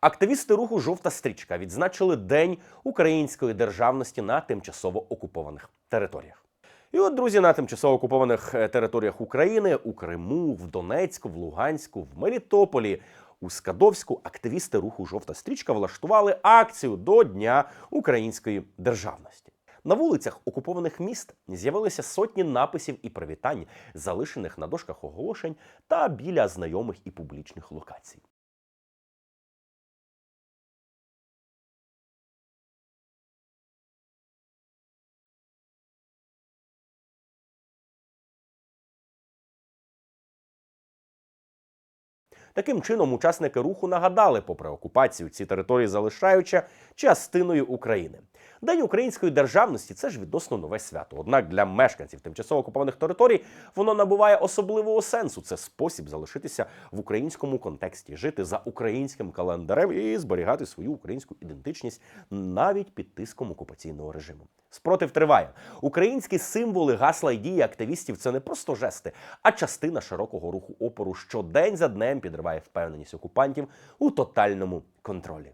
Активісти руху Жовта стрічка відзначили День української державності на тимчасово окупованих територіях. І от, друзі, на тимчасово окупованих е, територіях України у Криму, в Донецьку, в Луганську, в Мелітополі, у Скадовську активісти руху Жовта стрічка влаштували акцію до Дня української державності. На вулицях окупованих міст з'явилися сотні написів і привітань, залишених на дошках оголошень та біля знайомих і публічних локацій. Таким чином, учасники руху нагадали, попри окупацію, ці території залишаючи частиною України. День української державності це ж відносно нове свято. Однак для мешканців тимчасово окупованих територій воно набуває особливого сенсу. Це спосіб залишитися в українському контексті, жити за українським календарем і зберігати свою українську ідентичність навіть під тиском окупаційного режиму. Спротив триває. Українські символи, гасла і дії активістів це не просто жести, а частина широкого руху опору, що день за днем підриває впевненість окупантів у тотальному контролі.